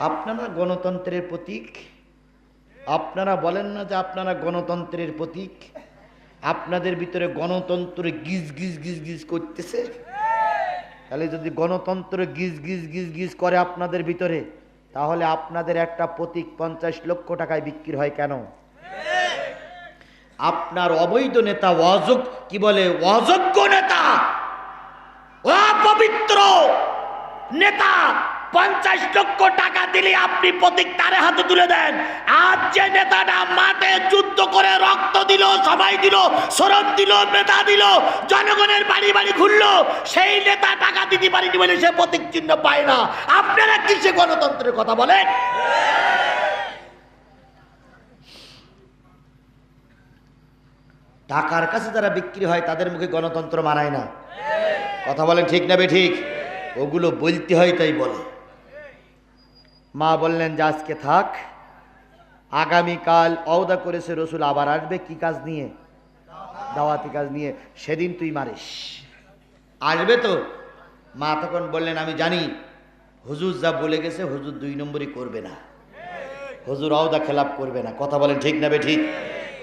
আপনারা গণতন্ত্রের প্রতীক? আপনারা বলেন না যে আপনারা গণতন্ত্রের প্রতীক? আপনাদের ভিতরে গণতন্ত্র গিজ গিজ গিজ গিজ করতেছে? তাহলে যদি গণতন্ত্র গিজ গিজ গিজ গিজ করে আপনাদের ভিতরে, তাহলে আপনাদের একটা প্রতীক পঞ্চাশ লক্ষ টাকায় বিক্রি হয় কেন? আপনার অবৈধ নেতা অযোগ কি বলে? অযোগ্য নেতা! অপবিত্র নেতা! পঞ্চাশ লক্ষ টাকা দিলে আপনি প্রতীক তারে হাতে তুলে দেন। আজ যে নেতাটা মাঠে যুদ্ধ করে রক্ত দিল, সবাই দিল শ্রম দিল নেতা দিল, জনগণের বাড়ি বাড়ি ঘুরলো, সেই নেতা টাকা দিতে পারেনি বলে সে প্রতীক চিহ্ন পায় না। আপনারা কি সে গণতন্ত্রের কথা বলেন? টাকার কাছে যারা বিক্রি হয়, তাদের মুখে গণতন্ত্র মানায় না। কথা বলেন ঠিক না বে ঠিক? ওগুলো বলতে হয়, তাই বলে। মা বললেন যে আজকে থাক। আগামীকাল অওদা করেছে রসুল, আবার আসবে কি কাজ নিয়ে? দাওয়াতি কাজ নিয়ে। সেদিন তুই মারিস। আসবে তো? মা তখন বললেন, আমি জানি। হুজুর যা বলে গেছে, হুজুর দুই নম্বরই করবে না। হুজুর অওদা খেলাপ করবে না। কথা বলেন ঠিক না ঠিক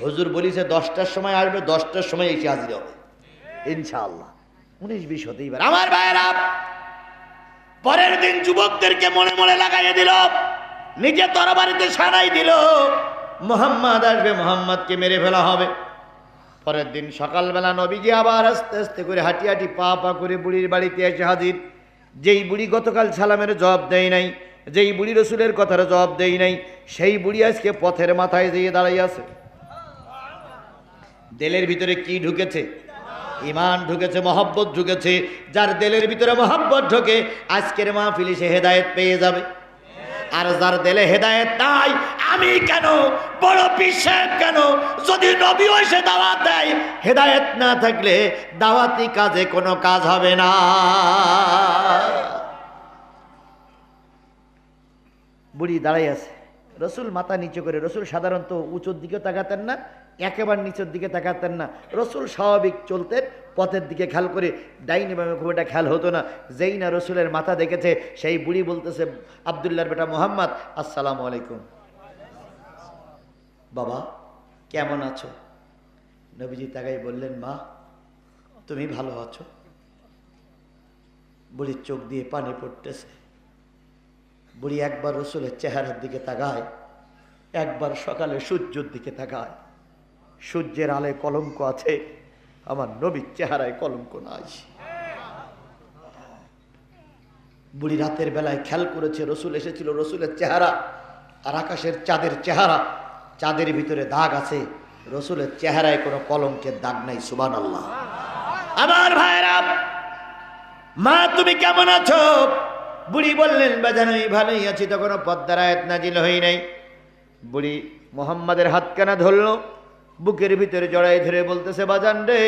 হুজুর বলিছে, দশটার সময় আসবে, দশটার সময় এসে হাজির হবে। ইনশাআল্লাহ। উনিশ, বিশ হতেই পারে। আমার ভাইয়েরা পরের দিন যুবকদেরকে মনে মনে লাগাইয়ে দিল, নিজে তরবারিতে সারাই দিল, মোহাম্মদ আসবে, মোহাম্মদকে মেরে ফেলা হবে। পরের দিন সকালবেলা নবীজি আবার আস্তে আস্তে করে হাঁটি হাঁটি পা পা করে বুড়ির বাড়িতে এসে হাজির। যেই বুড়ি গতকাল সালামের জবাব দেয় নাই, যেই বুড়ি রসুলের কথার জবাব দেয় নাই, সেই বুড়ি আজকে পথের মাথায় যেয়ে দাঁড়াই আছে। দেলের ভিতরে কি ঢুকেছে? ইমান ঢুকেছে, মহব্বত ঢুকেছে, যার দেলের ভিতরে মহব্বত ঢোকে, আজকের মাহফিলে সে হেদায়েত পেয়ে যাবে। আর যার দেলে হেদায়েত নাই, আমি কেন, বড় পিসেব কেন, যদি নবীও এসে দাওয়াত দেয়, হেদায়েত না থাকলে দাওয়াতি কাজে কোনো কাজ হবে না। বুড়ি দাঁড়াই আছে, রসুল মাথা নিচু করে, রসুল সাধারণত উঁচুর দিকে তাকাতেন না একেবারে নিচের দিকে তাকাতেন না। রসুল স্বাভাবিক চলতেন, পথের দিকে খেয়াল করে ডাইনি বামে খুব একটা খেয়াল হতো না। যেই না রসুলের মাথা দেখেছে, সেই বুড়ি বলতেছে আবদুল্লার বেটা মোহাম্মদ, আসসালামু আলাইকুম। বাবা, কেমন আছো? নবীজি তাকাই বললেন, মা, তুমি ভালো আছো? বুড়ির চোখ দিয়ে পানি পড়তেছে। বুড়ি একবার রসুলের চেহারার দিকে তাকায়, একবার সকালে সূর্যর দিকে তাকায়। সূর্যের আলে কলঙ্ক আছে। আমার নবীর চেহারায় কলঙ্ক নাই। বুড়ি রাতের বেলায় খেয়াল করেছে, রসুল এসেছিল রসুলের চেহারা আর আকাশের চাঁদের চেহারা। চাঁদের ভিতরে দাগ আছে, রসুলের চেহারায় কোনো কলঙ্কের দাগ নাই সুবান আল্লাহ আমার ভাইরা মা, তুমি কেমন আছো? বুড়ি বললেন বাজান আমি ভালোই আছি, তখনও পদ্মার আয়াত নাজিল হই নাই বুড়ি মোহাম্মদের হাতখানা ধরলো। বুকের ভিতরে জড়াই ধরে বলতেছে, বাজান রে,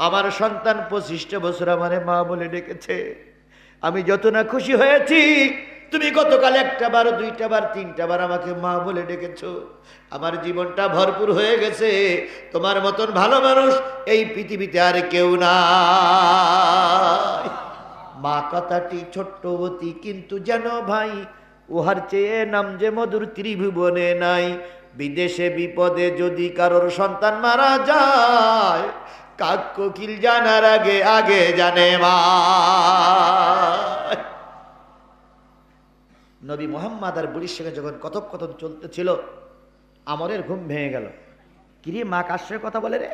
আমার সন্তান পঁচিশটা বছর আমারে মা বলে ডেকেছে। আমি যত না খুশি হয়েছি, তুমি গতকাল একটা বার, দুইটা বার, তিনটা বার আমাকে মা বলে ডেকেছ। আমার জীবনটা ভরপুর হয়ে গেছে। তোমার মতন ভালো মানুষ এই পৃথিবীতে আর কেউ না মা কথাটি ছোট্ট অতি, কিন্তু যেন ভাই, উহার চেয়ে নাম যে মধুর ত্রিভুবনে নাই। বিদেশে বিপদে যদি কারোর সন্তান মারা যায়, কাক কোকিল জানার আগে আগে জানে মা। নবী মোহাম্মদ আর বুড়ির সঙ্গে যখন কথক কথোপকথন চলতেছিল, আমরের ঘুম ভেঙে গেল। কিরে, মা কার সঙ্গে কথা বলে রে?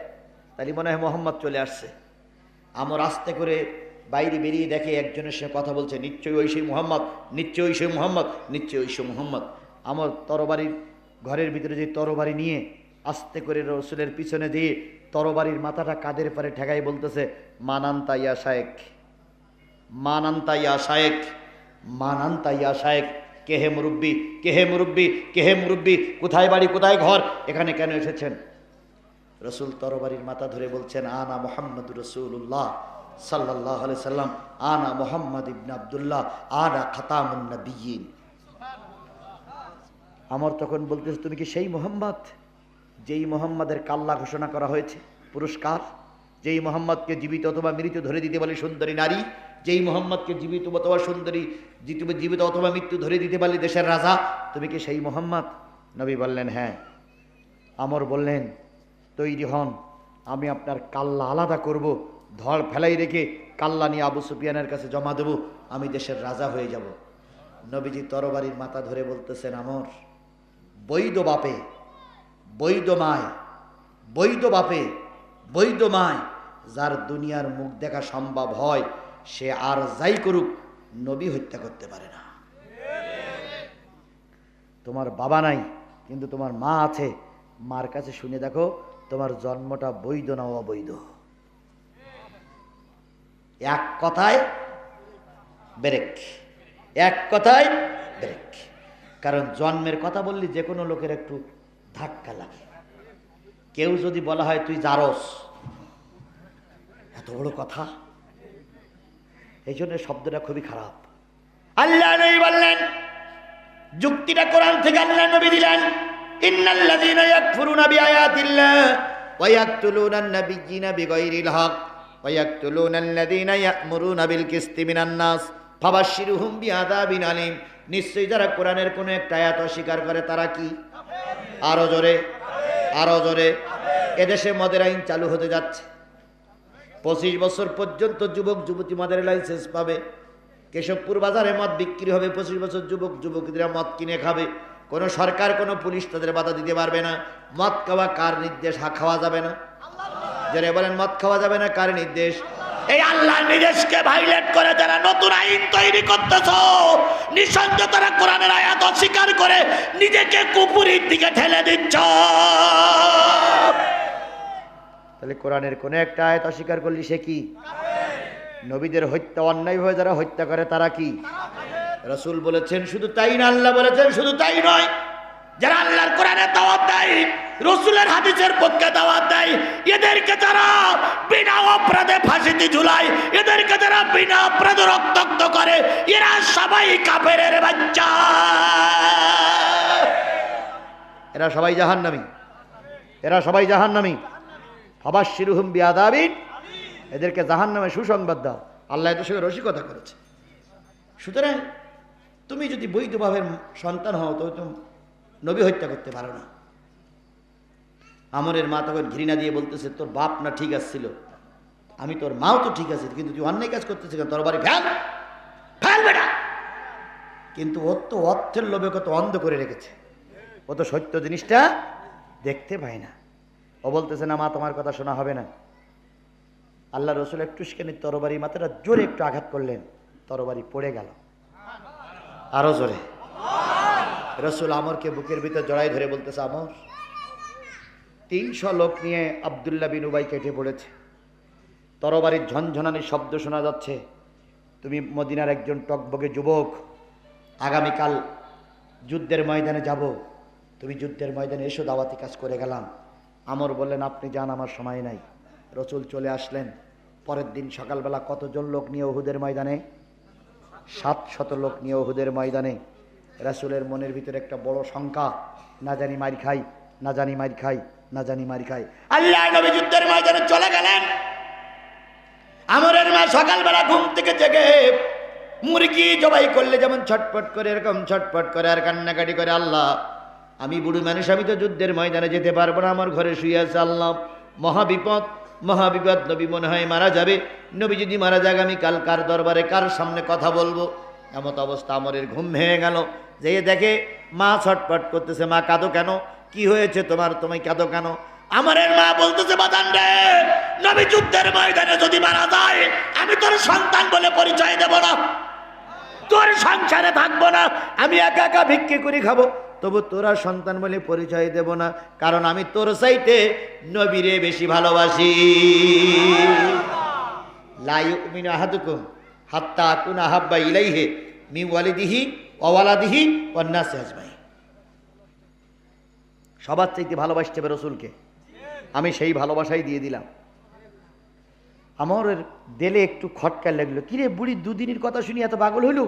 তাহলে মনে হয় মোহাম্মদ চলে আসছে। আমর আস্তে করে বাইরে বেরিয়ে দেখে একজনের সঙ্গে কথা বলছে, নিশ্চয়ই সেই মোহাম্মদ, নিশ্চয়ই সেই মোহাম্মদ, নিশ্চয়ই সেই মোহাম্মদ। আমর তরবারির ঘরের ভিতরে যে তরবারি নিয়ে আস্তে করে রসুলের পিছনে দিয়ে তরবারির মাথাটা কাদের পারে ঠেকাই বলতেছে, মানান্তা ইয়া শায়েক মানান্তা ইয়া শায়েক মানান্তা ইয়া শায়েক কেহে মুরব্বি কেহে মুরব্বি কেহে মুরব্বি, কোথায় বাড়ি, কোথায় ঘর, এখানে কেন এসেছেন? রসুল তরবারির মাথা ধরে বলছেন, আনা মোহাম্মদ রসুল্লাহ সাল্লাহ সাল্লাম, আনা মোহাম্মদ ইবন আবদুল্লাহ, আনা খাতামুন্নবীন আমার তখন বলতেছে, তুমি কি সেই মোহাম্মদ যেই মোহাম্মদের কাল্লা ঘোষণা করা হয়েছে? পুরস্কার? যেই মোহাম্মদকে জীবিত অথবা মৃত ধরে দিতে বলে সুন্দরী নারী? যেই মোহাম্মদকে জীবিত অথবা সুন্দরী জীবিত জীবিত অথবা মৃত্যু ধরে দিতে পারলি দেশের রাজা? তুমি কি সেই মোহাম্মদ? নবী বললেন হ্যাঁ। আমর বললেন, তৈরি হন। আমি আপনার কাল্লা আলাদা করব। ধড় ফেলাই রেখে কাল্লা নিয়ে আবু সুফিয়ানের কাছে জমা দেব। আমি দেশের রাজা হয়ে যাব। নবীজি তরবারির মাথা ধরে বলতেছেন, আমর বৈধ বাপে, বৈধ মায়, বৈধ বাপে, বৈধ মায়, যার দুনিয়ার মুখ দেখা সম্ভব হয়, সে আর যাই করুক, নবী হত্যা করতে পারে না। তোমার বাবা নাই, কিন্তু তোমার মা আছে। মার কাছে শুনে দেখো, তোমার জন্মটা বৈধ না অবৈধ। এক কথায় ব্রেক। এক কথায় ব্রেক। কারণ জন্মের কথা বললি যে কোনো লোকের একটু ধাক্কা লাগে। কেউ যদি বলা হয় তুই জারস, এত বড় কথা? এই জন্য শব্দটা খুবই খারাপ। আল্লাহ নবী বললেন, যুক্তিটা কোরআন থেকে আল্লাহ নবী দিলেন বিগাইরিল হক নিশ্চয়ই যারা কোরআনের কোনো একটা আয়াত অস্বীকার করে, তারা কি? আরও জোরে আরও জোরে। এদেশে মদের আইন চালু হতে যাচ্ছে। পঁচিশ বছর পর্যন্ত যুবক, যুবতী মদের লাইসেন্স পাবে। কেশবপুর বাজারে মদ বিক্রি হবে, পঁচিশ বছর যুবক, যুবকীরা মদ কিনে খাবে। কোনো সরকার, কোনো পুলিশ তাদের বাধা দিতে পারবে না। মদ খাওয়া কার নির্দেশ? হা, খাওয়া যাবে না। যারা বলেন, মদ খাওয়া যাবে না কার নির্দেশ? এই আল্লাহর নির্দেশকে ভাইলেট করে যারা নতুন আইন তৈরি করতেছ নিঃসন্দেহ তারা কোরআনের আয়াত অস্বীকার করে নিজেকে কুপুরির দিকে ঠেলে দিচ্ছ। তাহলে কোরআনের কোন একটা আয়াত অস্বীকার করলি সে কি? নবীদের হত্যা অন্যায়ভাবে যারা হত্যা করে তারা কি? রসুল বলেছেন শুধু তাই না আল্লাহ বলেছেন শুধু তাই নয়। যারা আল্লাহর কোরআনের দাওয়াত দেয়, রসুলের হাদিসের পক্ষে দাওয়াত দেয়, এদেরকে যারা বিনা অপরাধে ফাঁসিতে ঝুলায়, এদেরকে যারা বিনা অপরাধে রক্তাক্ত করে, এরা সবাই কাফেরের বাচ্চা। এরা সবাই জাহান্নামী। এরা সবাই জাহান্নামী। আবার শিরুহুম বিয়াদাবিন এদেরকে জাহান নামে সুসংবাদ দাও। আল্লাহ এদের সঙ্গে রসিকতা করেছে। সুতরাং তুমি যদি বৈধ ভাবের সন্তান হও, তবে তুমি নবী হত্যা করতে পারো না। আমরের মা তখন ঘৃণা দিয়ে বলতেছে, তোর বাপ না ঠিক আসছিল। আমি তোর মাও তো ঠিক আছে, কিন্তু তুই অন্যায় কাজ করতেছিস কেন? তোর বাড়ি ফেল ফেল বেটা! কিন্তু ও তো অর্থের লোভে কত অন্ধ করে রেখেছে। ও তো সত্য জিনিসটা দেখতে পায় না। ও বলতেছে, না মা, তোমার কথা শোনা হবে না। আল্লাহ রসুল একটু সেখানে তরবারি মাথাটা জোরে একটু আঘাত করলেন। তরবারি পড়ে গেল। আরও জোরে। রসুল আমরকে বুকের ভিতর জড়াই ধরে বলতেছে, আমর, তিনশো লোক নিয়ে আবদুল্লাহ বিন উবাই কেটে পড়েছে। তরবারির ঝনঝনানি শব্দ শোনা যাচ্ছে। তুমি মদিনার একজন টকবগে যুবক, আগামীকাল যুদ্ধের ময়দানে যাব। তুমি যুদ্ধের ময়দানে এসো, দাওয়াতি কাজ করে গেলাম। আমর বললেন, আপনি যান, আমার সময় নাই। রসুল চলে আসলেন। পরের দিন সকালবেলা কতজন লোক নিয়ে ওহুদের ময়দানে? সাত শত লোক নিয়ে ওহুদের ময়দানে। রাসুলের মনের ভিতরে একটা বড় শঙ্কা, না জানি মারি খাই, না জানি মারি খাই, না জানি মারি খাই। আল্লাহ নবী যুদ্ধের ময়দানে চলে গেলেন। আমরের মা সকালবেলা ঘুম থেকে জেগে মুরগি জবাই করলে যেমন ছটপট করে, এরকম ছটপট করে আর কান্নাকাটি করে, আল্লাহ, আমি বুড়ো মানুষ, আমি তো যুদ্ধের ময়দানে যেতে পারব না, আমার ঘরে শুয়ে আছে আল্লাহ। মহাবিপদ মহাবিপদ নবী মনে হয় মারা যাবে। নবী যদি মারা যাক, আমি কাল কার দরবারে কার সামনে কথা বলব? এমত অবস্থা আমরের ঘুম ভেঙে গেল। যে দেখে মা ছটপট করতেছে, মা কাঁদো কেন? কি হয়েছে তোমার? তুমি কাঁদো কেন? আমারের মা বলতেছে নবী যুদ্ধের ময়দানে যদি মারা যায়, আমি তোর সন্তান বলে পরিচয় দেব না। তোর সংসারে থাকব না। আমি একা একা ভিক্ষে করে খাব। তবু তোরা সন্তান বলে পরিচয় দেব না, কারণ আমি তোর সাইতে নবীরে বেশি ভালোবাসি। লাইমিন আহাদুকুম হাত্তা আকুন আহাব্বা ইলাইহে মি ওয়ালিদিহি অওয়ালাদিহি অন্যাসে আজমাই সবার চাইতে ভালোবাসতে হবে রসুলকে। আমি সেই ভালোবাসাই দিয়ে দিলাম। আমার দেলে একটু খটকা লাগল। কিরে বুড়ি, দুদিনের কথা শুনি এত পাগল হইল?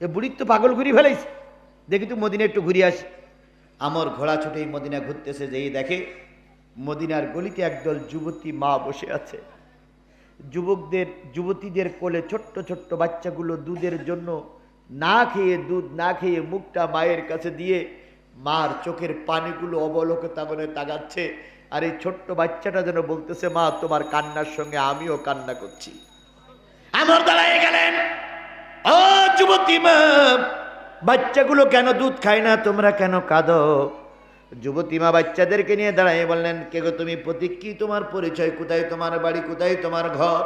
এ বুড়ির তো পাগল ঘুরি ফেলাইছে। দেখি তুই মদিনা একটু ঘুরে আসি। আমার ঘোড়া ছুটেই মদিনা ঘুরতেছে, যেই দেখে মদিনার গলিতে একদল যুবতী মা বসে আছে। যুবকদের, যুবতীদের কোলে ছোট্ট ছোট্ট বাচ্চাগুলো দুধের জন্য না খেয়ে দুধ না খেয়ে মুখটা মায়ের কাছে দিয়ে মার চোখের পানিগুলো অবলোকে তাগনে তাগাচ্ছে। আর এই ছোট্ট বাচ্চাটা যেন বলতেছে মা তোমার কান্নার সঙ্গে আমিও কান্না করছি। আমার দাঁড়ায় গেলেন ও যুবতী মা বাচ্চাগুলো কেন দুধ খায় না? তোমরা কেন কাঁদো? যুবতী মা বাচ্চাদেরকে নিয়ে দাঁড়ায় বললেন কে গো তুমি প্রতীক কি? তোমার পরিচয় কোথায়? তোমার বাড়ি কোথায়? তোমার ঘর?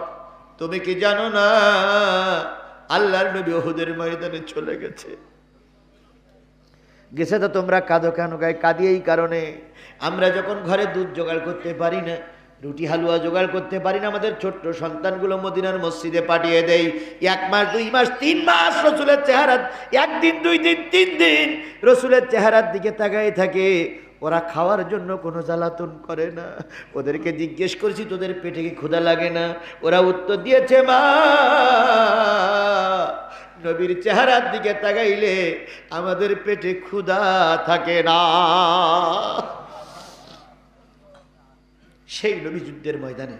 তুমি কি জানো না? আল্লাহর নবী ওহুদের ময়দানে চলে গেছে। গেছে তো তোমরা কাঁদো কেন গায়ে কাঁদি এই কারণে। আমরা যখন ঘরে দুধ জোগাড় করতে পারি না, রুটি হালুয়া জোগাড় করতে পারি না, আমাদের ছোট্ট সন্তানগুলো মদিনার মসজিদে পাঠিয়ে দেই। এক মাস, দুই মাস, তিন মাস রসুলের চেহারা একদিন, দুই দিন, তিন দিন রসুলের চেহারার দিকে তাকাই থাকে। ওরা খাওয়ার জন্য কোনো জ্বালাতন করে না। ওদেরকে জিজ্ঞেস করছি, তোদের পেটে কি ক্ষুধা লাগে না? ওরা উত্তর দিয়েছে, মা। নবীর চেহারার দিকে তাকাইলে আমাদের পেটে ক্ষুধা থাকে না। সেই নবী যুদ্ধের ময়দানে,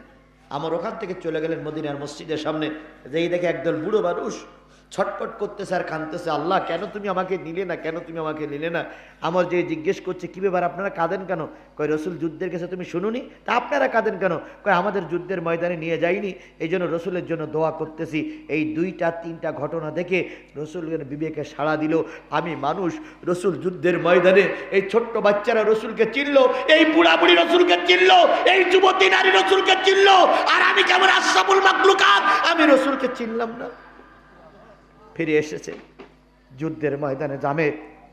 আমার ওখান থেকে চলে গেলেন মদিনার মসজিদের সামনে। যেই দেখে একদল বুড়ো মানুষ ছটপট করতেছে আর কাঁদতেছে, আল্লাহ, কেন তুমি আমাকে নিলে না? কেন তুমি আমাকে নিলে না? আমার যে জিজ্ঞেস করছে, কী ব্যাপার, আপনারা কাঁদেন কেন? কয়, রসুল যুদ্ধের কাছে তুমি শুনুনি? তা আপনারা কাঁদেন কেন? কয়, আমাদের যুদ্ধের ময়দানে নিয়ে যাইনি এই জন্য রসুলের জন্য দোয়া করতেছি। এই দুইটা, তিনটা ঘটনা দেখে রসুলের বিবেকে সাড়া দিল, আমি মানুষ, রসুল যুদ্ধের ময়দানে এই ছোট্ট বাচ্চারা রসুলকে চিনলো, এই বুড়া বুড়ি রসুলকে চিনলো, এই যুবতী নারী রসুলকে চিনলো, আর আমি কেমন আশরাফুল মাকলুকাত আমি রসুলকে চিনলাম না। ফিরে এসেছে। যুদ্ধের ময়দানে যাবে,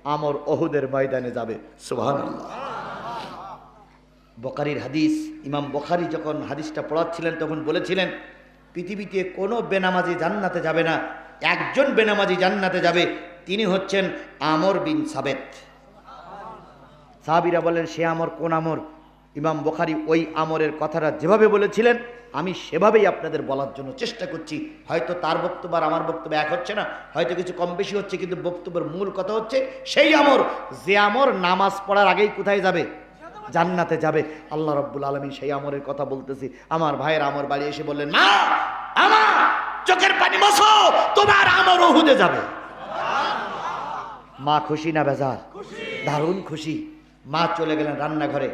আমর অহুদের ময়দানে যাবে। সুবহান বকারির হাদিস, ইমাম বখারি যখন হাদিসটা পড়াচ্ছিলেন, তখন বলেছিলেন, পৃথিবীতে কোনো বেনামাজি জান্নাতে যাবে না। একজন বেনামাজি জান্নাতে যাবে, তিনি হচ্ছেন আমর বিন সাবেত। সাহাবিরা বলেন, সে আমর কোন আমর? ইমাম বখারি ওই আমরের কথাটা যেভাবে বলেছিলেন, আমি সেভাবেই আপনাদের বলার জন্য চেষ্টা করছি। হয়তো তার বক্তব্য আর আমার বক্তব্য এক হচ্ছে না, হয়তো কিছু কম বেশি হচ্ছে, কিন্তু বক্তব্যের মূল কথা হচ্ছে, সেই আমর, যে আমর নামাজ পড়ার আগেই কোথায় যাবে? জান্নাতে যাবে। আল্লাহ রব্বুল আলমী সেই আমরের কথা বলতেছি। আমার ভাইয়ের আমর বাড়ি এসে বললেন না আমার চোখের পানি বসো তোমার আমর ওহুদে যাবে। মা খুশি না বেজার? দারুণ খুশি। মা চলে গেলেন রান্নাঘরে।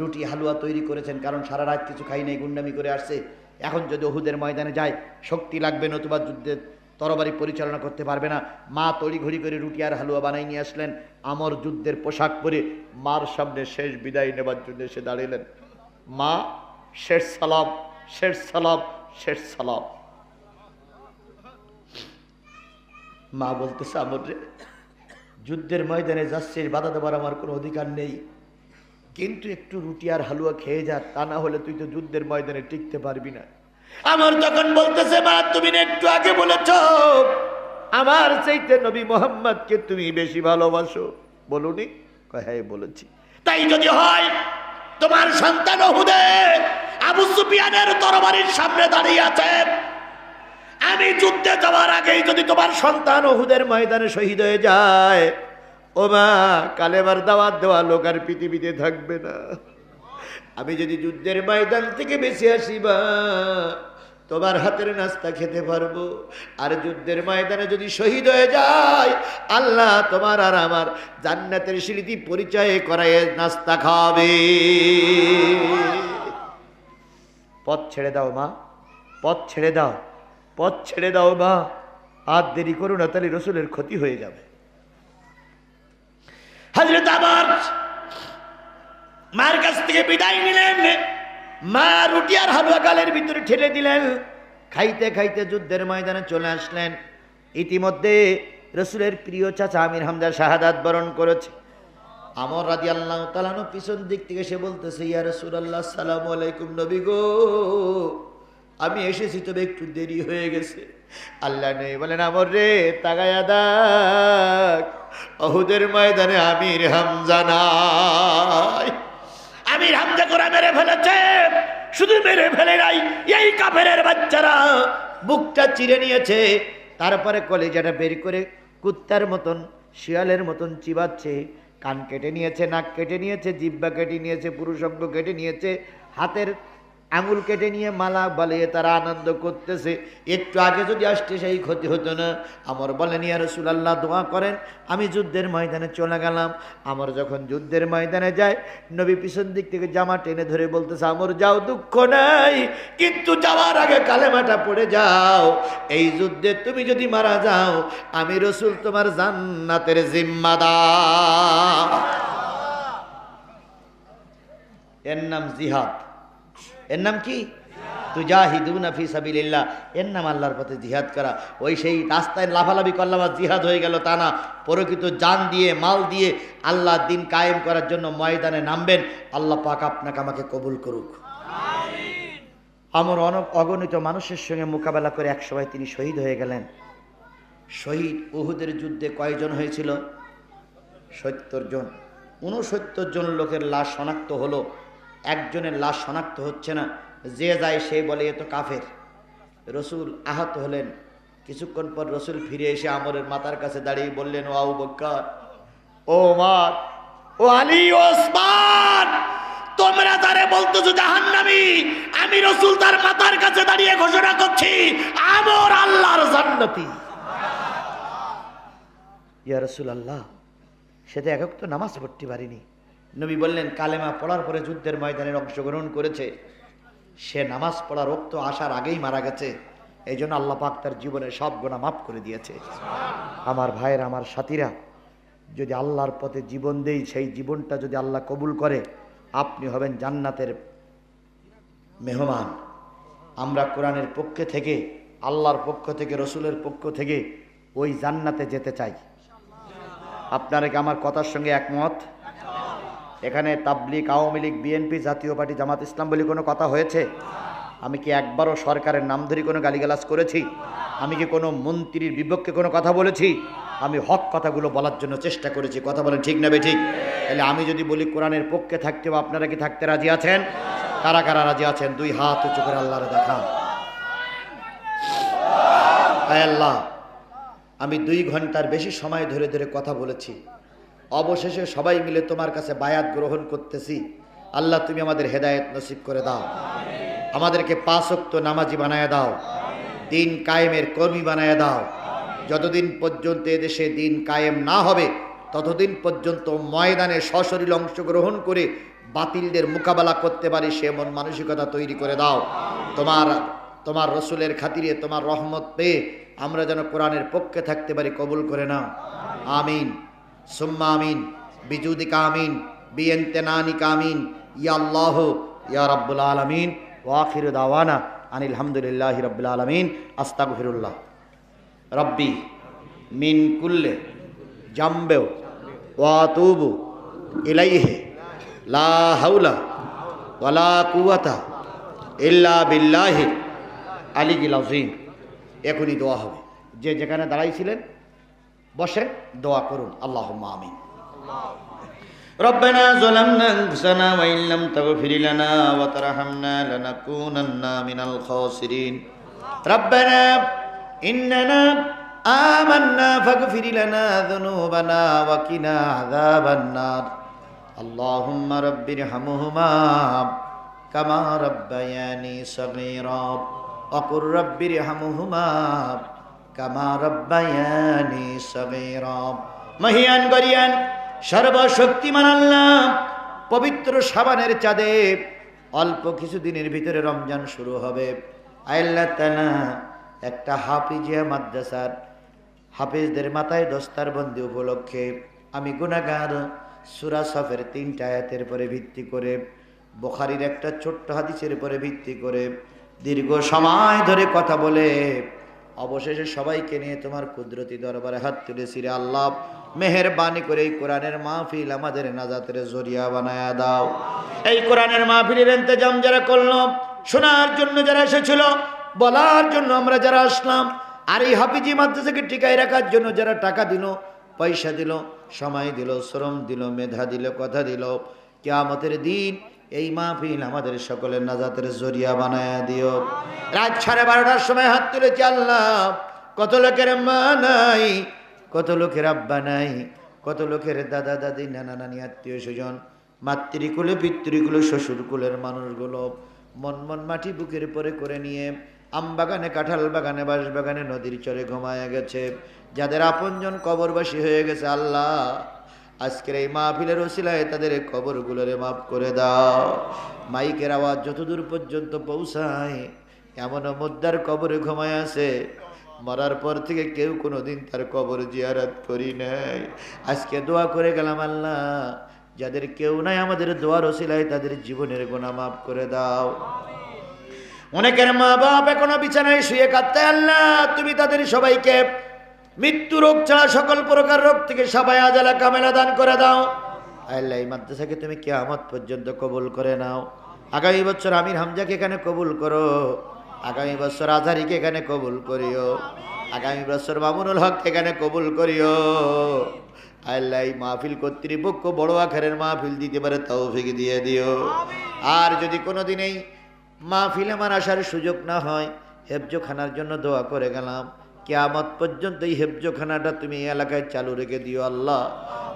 রুটি হালুয়া তৈরি করেছেন, কারণ সারা রাত কিছু খাই নাই, গুন্ডামি করে আসছে। এখন যদি ওহুদের ময়দানে যায়, শক্তি লাগবে, নতুবা যুদ্ধের তরবারি পরিচালনা করতে পারবে না। মা তড়িঘড়ি করে রুটি আর হালুয়া বানাই নিয়ে আসলেন, আমর যুদ্ধের পোশাক পরে মার সামনে শেষ বিদায় নেবার জন্য এসে দাঁড়িলেন মা, শেষ সালাম শেষ সালাম শেষ সালাম। মা বলতেছে, আমর যুদ্ধের ময়দানে যাচ্ছিস, বাধা দেবার আমার কোনো অধিকার নেই। কিন্তু একটু রুটি আর হালুয়া খেয়ে যা, তা না হলে তুই তো যুদ্ধের ময়দানে টিকতে পারবি না। আমার তখন বলতেছে, মা, তুমি একটু আগে বলেছ, আমার চাইতে নবী মোহাম্মদকে তুমি বেশি ভালোবাসো। বলুনি হ্যাঁ বলেছি। তাই যদি হয়, তোমার সন্তান হুদে আবু সুফিয়ানের তরবারির সামনে দাঁড়িয়ে আছে। আমি যুদ্ধে যাওয়ার আগেই যদি তোমার সন্তান ওহুদের ময়দানে শহীদ হয়ে যায় ও মা কালেবার দাওয়াত দেওয়া লোক আর পৃথিবীতে থাকবে না। আমি যদি যুদ্ধের ময়দান থেকে বেশি আসি বা তোমার হাতের নাস্তা খেতে পারব। আর যুদ্ধের ময়দানে যদি শহীদ হয়ে যায়, আল্লাহ তোমার আর আমার জান্নাতের স্মৃতি পরিচয় করায় নাস্তা খাবে পথ ছেড়ে দাও মা, পথ ছেড়ে দাও, পথ ছেড়ে দাও মা। আর দেরি করো না, তাহলে রসুলের ক্ষতি হয়ে যাবে। হাজরত আবার মার কাছ থেকে বিদায় নিলেন। মা রুটি আর হালুয়া গালের ভিতরে ঠেলে দিলেন। খাইতে খাইতে যুদ্ধের ময়দানে চলে আসলেন। ইতিমধ্যে রসুলের প্রিয় চাচা আমির হামদা শাহাদাত বরণ করেছে। আমর রাজি আল্লাহ তালানো পিছন দিক থেকে সে বলতেছে, ইয়া রসুল আল্লাহ সালাম আলাইকুম নবী গো। আমি এসেছি, তবে একটু দেরি হয়ে গেছে। আল্লাহ নেই বলেন, আমর রে তাগায়া দাগ অহুদের ময়দানে আমির হামজা নাই। আমির হামজা করে মেরে ফেলেছে। শুধু মেরে ফেলে নাই, এই কাফেরের বাচ্চারা বুকটা চিরে নিয়েছে। তারপরে কলেজাটা বের করে কুত্তার মতন, শিয়ালের মতন চিবাচ্ছে, কান কেটে নিয়েছে, নাক কেটে নিয়েছে, জিব্বা কেটে নিয়েছে, পুরুষঙ্গ কেটে নিয়েছে, হাতের আঙুল কেটে নিয়ে মালা বালিয়ে তারা আনন্দ করতেছে। একটু আগে যদি আসতে সেই ক্ষতি হতো না। আমার বলেন, ইয়া রসুলাল্লাহ, দোয়া করেন, আমি যুদ্ধের ময়দানে চলে গেলাম। আমার যখন যুদ্ধের ময়দানে যায়, নবী পিছন দিক থেকে জামা টেনে ধরে বলতেছে, আমার, যাও, দুঃখ নাই, কিন্তু যাওয়ার আগে কালেমাটা পড়ে যাও। এই যুদ্ধে তুমি যদি মারা যাও, আমি রসুল তোমার জান্নাতের জিম্মাদার। এর নাম জিহাদ। এর নাম কি? তুজাহিদুনা ফি সাবিলিল্লাহ। এর নাম আল্লাহর পথে জিহাদ করা। ওই সেই রাস্তায় লাফালাফি করলাম আর জিহাদ হয়ে গেল তা না। প্রকৃত জান দিয়ে মাল দিয়ে আল্লাহ দিন কায়েম করার জন্য ময়দানে নামবেন। আল্লাহ পাক আপনাকে আমাকে কবুল করুক। আমার অনেক অগণিত মানুষের সঙ্গে মোকাবেলা করে একসময় তিনি শহীদ হয়ে গেলেন। শহীদ উহুদের যুদ্ধে কয়জন হয়েছিল? সত্তর জন। উনসত্তর জন লোকের লাশ শনাক্ত হলো। একজনের লাশ শনাক্ত হচ্ছে না। যে যায় সে বলে, এ তো কাফের। রসুল আহত হলেন। কিছুক্ষণ পর রসুল ফিরে এসে আমরের মাতার কাছে দাঁড়িয়ে বললেন, ও আবু বক্কর, ও মার ও আলী ওসমান, তোমরা তারে বলতেছো জাহান্নামী, আমি রসুল তার মাতার কাছে দাঁড়িয়ে ঘোষণা করছি, আমর আল্লাহর জান্নাতি। ইয়া রসুল আল্লাহ সে তো একক তো নামাজ পড়তে পারিনি। নবী বললেন, কালেমা পড়ার পরে যুদ্ধের ময়দানে অংশগ্রহণ করেছে। সে নামাজ পড়ার রক্ত আসার আগেই মারা গেছে। এই জন্য আল্লাহ পাক তার জীবনের সব গোনা মাফ করে দিয়েছে। আমার ভাইয়ের, আমার সাথীরা, যদি আল্লাহর পথে জীবন দেই, সেই জীবনটা যদি আল্লাহ কবুল করে, আপনি হবেন জান্নাতের মেহমান। আমরা কোরআনের পক্ষে থেকে, আল্লাহর পক্ষ থেকে, রসুলের পক্ষ থেকে ওই জান্নাতে যেতে চাই। আপনারা কি আমার কথার সঙ্গে একমত? এখানে তাবলিক আওয়ামী লীগ, বিএনপি, জাতীয় পার্টি, জামাত ইসলাম বলে কোনো কথা হয়েছে? আমি কি একবারও সরকারের নাম ধরে কোনো গালিগালাজ করেছি? আমি কি কোনো মন্ত্রীর বিপক্ষে কোনো কথা বলেছি? আমি হক কথাগুলো বলার জন্য চেষ্টা করেছি, কথা বলেন ঠিক না বে ঠিক তাহলে আমি যদি বলি কোরআনের পক্ষে থাকতেও আপনারা কি থাকতে রাজি আছেন? কারা কারা রাজি আছেন? দুই হাত উঁচু করে আল্লাহরে দেখান। আল্লাহ, আমি দুই ঘণ্টার বেশি সময় ধরে ধরে কথা বলেছি। অবশেষে সবাই মিলে তোমার কাছে বায়াত গ্রহণ করতেছি। আল্লাহ তুমি আমাদের হেদায়েত নসিব করে দাও। আমাদেরকে পাঁচক্ত নামাজি বানায় দাও। দিন কায়েমের কর্মী বানায় দাও। যতদিন পর্যন্ত এদেশে দিন কায়েম না হবে ততদিন পর্যন্ত ময়দানে সশরীর অংশগ্রহণ করে বাতিলদের মোকাবেলা করতে পারি সে মন মানসিকতা তৈরি করে দাও। তোমার তোমার রসুলের খাতিরে তোমার রহমত পেয়ে আমরা যেন কোরআনের পক্ষে থাকতে পারি কবুল করে নাও। আমিন। সুম্মা আমিন বিজুদিকা আমিন বিয়েন্তেনানিকা আমিন ইয়া আল্লাহ, ইয়া রাব্বুল আলমিন ওয়াখির দাওয়ানা আনিল হামদুলিল্লাহ রব্বুল আলমিন, আস্তাগফিরুল্লাহ। রব্বি মিন কুল্লে জাম্বেও ওয়াতুবু ইলাইহে, লা হাউলা ওয়ালা কুয়াতা ইল্লা বিল্লাহি আলী গিল আজিম এখনই দোয়া হবে। যে যেখানে দাঁড়াইছিলেন বসেন দোয়া করুন আল্লাহ আমিন ربنا ظلمنا انفسنا وان لم تغفر لنا وترحمنا لنكونن من الخاسرين ربنا اننا آمنا فاغفر لنا ذنوبنا وقنا عذاب النار اللهم رب ارحمهما كما ربياني صغيرا وقل رب ارحمهما মহিয়ান সর্বশক্তিমান পবিত্র সাবানের চাঁদে অল্প কিছু দিনের ভিতরে রমজান শুরু হবে। আল্লাহ একটা হাফিজিয়া মাদ্রাসার হাফিজদের মাথায় দস্তারবন্দি উপলক্ষে আমি গুণাগার সুরা সফের তিনটা আয়াতের পরে ভিত্তি করে, বোখারির একটা ছোট্ট হাদিসের পরে ভিত্তি করে দীর্ঘ সময় ধরে কথা বলে অবশেষে সবাইকে নিয়ে তোমার কুদরতি দরবারে হাত তুলেছি রে আল্লাহ, মেহেরবানি করে এই কোরআনের মাহফিল আমাদের নাজাতের জরিয়া বানায়া দাও। এই কোরআনের মাহফিলের ইন্তজাম যারা করল, শোনার জন্য যারা এসেছিল, বলার জন্য আমরা যারা আসলাম, আর এই হাফিজি মাদ্রাসাকে টিকায় রাখার জন্য যারা টাকা দিল, পয়সা দিল, সময় দিল, শ্রম দিল, মেধা দিল, কথা দিল, কেয়ামতের দিন এই মাহফিল আমাদের সকলের নাজাতের জরিয়া বানায় দিও। রাত সাড়ে বারোটার সময় হাত তুলেছি, আল্লাহ, কত লোকের মা নাই, কত লোকের আব্বা নাই, কত লোকের দাদা, দাদি, নানা, নানি, আত্মীয় স্বজন, মাতৃকুলে, পিতৃকুলে, শ্বশুরকুলের মানুষগুলো মন মন মাটি বুকের পরে করে নিয়ে আম বাগানে কাঁঠাল বাগানে, বাঁশ বাগানে, নদীর চরে ঘুমায় গেছে। যাদের আপনজন কবরবাসী হয়ে গেছে, আল্লাহ আজকের এই মাহফিলের ওসিলায় তাদের কবরগুলোরে মাফ করে দাও। মাইকের আওয়াজ যতদূর পর্যন্ত পৌঁছায় এমন মুদ্রার কবরে ঘুমায় আছে। মরার পর থেকে কেউ কোনো দিন তার কবর জিয়ারত করি নাই। আজকে দোয়া করে গেলাম আল্লাহ, যাদের কেউ নাই আমাদের দোয়ার ওসিলায় তাদের জীবনের গোনা মাফ করে দাও। অনেকের মা বাপ এখনও বিছানায় শুয়ে কাঁদতে, আল্লাহ তুমি তাদের সবাইকে মৃত্যু রোগ ছাড়া সকল প্রকার রোগ থেকে সবাই আজালা কামেলা দান করে দাও। আল্লাহ এই মাদ্রাসাকে তুমি কেয়ামত পর্যন্ত কবুল করে নাও। আগামী বছর আমির হামজাকে এখানে কবুল করো। আগামী বছর আজহারিকে এখানে কবুল করিও। আগামী বছর মামুনুল হক এখানে কবুল করিও। আল্লাহ এই মাহফিল কর্তৃপক্ষ বড় আখারের মাহফিল দিতে পারে তাও তৌফিক দিয়ে দিও। আর যদি কোনোদিন এই মাহফিল আমার আসার সুযোগ না হয়, হেফজোখানার জন্য দোয়া করে গেলাম। কেয়ামত পর্যন্ত এই হেফজোখানাটা তুমি এই এলাকায় চালু রেখে দিও আল্লাহ।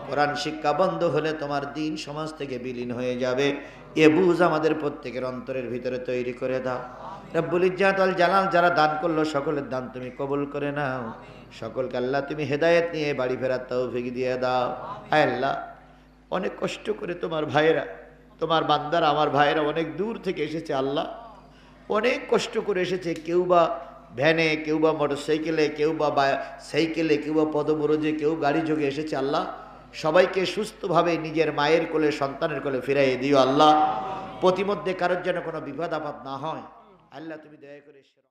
কোরআন শিক্ষা বন্ধ হলে তোমার দিন সমাজ থেকে বিলীন হয়ে যাবে। এ বুঝ আমাদের প্রত্যেকের অন্তরের ভিতরে তৈরি করে দাও। রব্বুল ইজ্জাত আল জালাল যারা দান করল, সকলের দান তুমি কবুল করে নাও। সকলকে আল্লাহ তুমি হেদায়েত নিয়ে বাড়ি ফেরার তৌফিক দিয়ে দাও। আয় আল্লাহ, অনেক কষ্ট করে তোমার ভাইয়েরা, তোমার বান্দার, আমার ভাইয়েরা অনেক দূর থেকে এসেছে আল্লাহ। অনেক কষ্ট করে এসেছে, কেউ বা ভ্যানে কেউ বা মোটর সাইকেলে কেউ বা সাইকেলে, কেউ বা পদবরজে কেউ গাড়ি যোগে এসেছে আল্লাহ। সবাইকে সুস্থভাবে নিজের মায়ের কোলে, সন্তানের কোলে ফিরাইয়ে দিও আল্লাহ। প্রতিমধ্যে কারোর যেন কোনো বিপদ আপদ না হয়। আল্লাহ তুমি দয়া করে